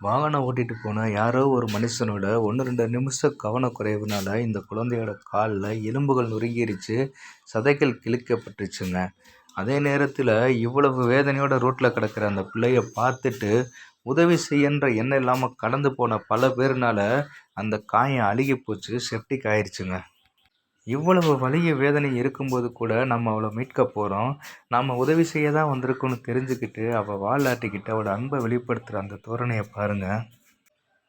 வாகனம் ஓட்டிகிட்டு போன யாரோ ஒரு மனுஷனோட ஒன்று ரெண்டு நிமிஷம் கவனக்குறைவுனால் இந்த குழந்தையோட காலில் எலும்புகள் நொறுங்கிருச்சு சதைகள் கிழிக்கப்பட்டுச்சுங்க. அதே நேரத்தில் இவ்வளவு வேதனையோட ரோட்டில் கிடக்கிற அந்த பிள்ளைய பார்த்துட்டு உதவி செய்யன்ற எண்ணம் இல்லாமல் கடந்து போன பல பேர்னால அந்த காயம் அழுகி போச்சு செப்டிக் ஆயிடுச்சுங்க இவ்வளவு வலிய வேதனை இருக்கும்போது கூட நம்ம அவளை மீட்க போகிறோம் நம்ம உதவி செய்ய தான் வந்திருக்கோன்னு தெரிஞ்சுக்கிட்டு அவள் வாலாட்டிக்கிட்டு அவளோட அன்பை வெளிப்படுத்துகிற அந்த தோரணையை பாருங்கள்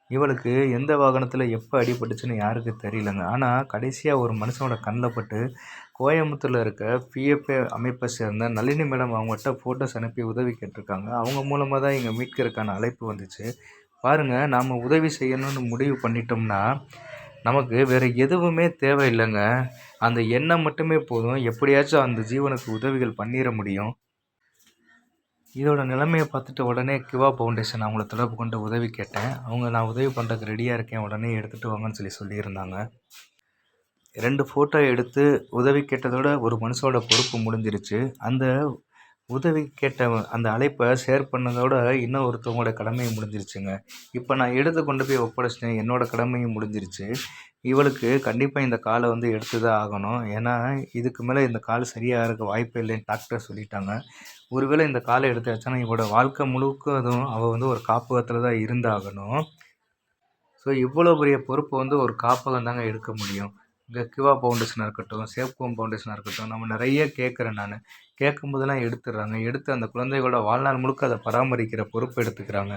இவளுக்கு எந்த வாகனத்தில் எப்போ அடிபட்டுச்சுன்னு யாருக்கு தெரியலங்க. ஆனால் கடைசியாக ஒரு மனுஷனோட கண்ணில் பட்டு கோயம்புத்தூரில் இருக்க பிஎஃப்ஏ அமைப்பை சேர்ந்த நளினி மேடம் அவங்ககிட்ட ஃபோட்டோஸ் அனுப்பி உதவி கேட்டிருக்காங்க. அவங்க மூலமாக தான் இங்கே மீட்கிறதுக்கான அழைப்பு வந்துச்சு. பாருங்கள் நாம் உதவி செய்யணும்னு முடிவு பண்ணிட்டோம்னா நமக்கு வேறு எதுவுமே தேவையில்லைங்க. அந்த எண்ணம் மட்டுமே போதும். எப்படியாச்சும் அந்த ஜீவனுக்கு உதவிகள் பண்ணிட முடியும். இதோட நிலைமையை பார்த்துட்டு உடனே கிவா ஃபவுண்டேஷன் அவங்கள தொடர்பு கொண்டு உதவி கேட்டேன். அவங்க நான் உதவி பண்ணுறதுக்கு ரெடியாக இருக்கேன். உடனே எடுத்துகிட்டு வாங்கன்னு சொல்லி சொல்லியிருந்தாங்க. ரெண்டு ஃபோட்டோ எடுத்து உதவி கேட்டதோட ஒரு மனுஷனோட பொறுப்பு முடிஞ்சிருச்சு. அந்த உதவி கேட்ட அந்த அழைப்பை ஷேர் பண்ணதோட இன்னும் ஒருத்தவங்களோட கடமையும் முடிஞ்சிருச்சுங்க. இப்போ நான் எடுத்து கொண்டு போய் ஒப்படைச்சிட்டேன். என்னோடய கடமையும் முடிஞ்சிருச்சு. இவளுக்கு கண்டிப்பாக இந்த காலை வந்து எடுத்து தான் ஆகணும். ஏன்னா இதுக்கு மேலே இந்த கால் சரியாக இருக்க வாய்ப்பே இல்லைன்னு டாக்டர் சொல்லிட்டாங்க. ஒருவேளை இந்த காலை எடுத்தாச்சுன்னா இவளோட வாழ்க்கை முழுக்க அதுவும் அவள் வந்து ஒரு காப்பகத்தில் தான் இருந்தாகணும். ஸோ இவ்வளோ பெரிய பொறுப்பை வந்து ஒரு காப்பகம் தாங்க எடுக்க முடியும். இங்கே கிவா ஃபவுண்டேஷனாக இருக்கட்டும் சேப்கோம் ஃபவுண்டேஷனாக இருக்கட்டும் நம்ம நிறைய கேட்குறேன் நான். கேட்கும்போதெல்லாம் எடுத்துடுறாங்க. எடுத்து அந்த குழந்தைகளோட வாழ்நாள் முழுக்க அதை பராமரிக்கிற பொறுப்பு எடுத்துக்கிறாங்க.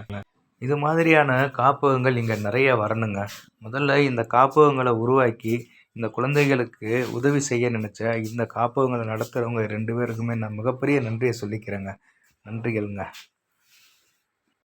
இது மாதிரியான காப்பகங்கள் இங்கே நிறைய வரணுங்க. முதல்ல இந்த காப்பகங்களை உருவாக்கி இந்த குழந்தைகளுக்கு உதவி செய்ய நினச்ச இந்த காப்பகங்களை நடத்துகிறவங்க ரெண்டு பேருக்குமே நான் மிகப்பெரிய நன்றியை சொல்லிக்கிறேங்க. நன்றிகள்ங்க.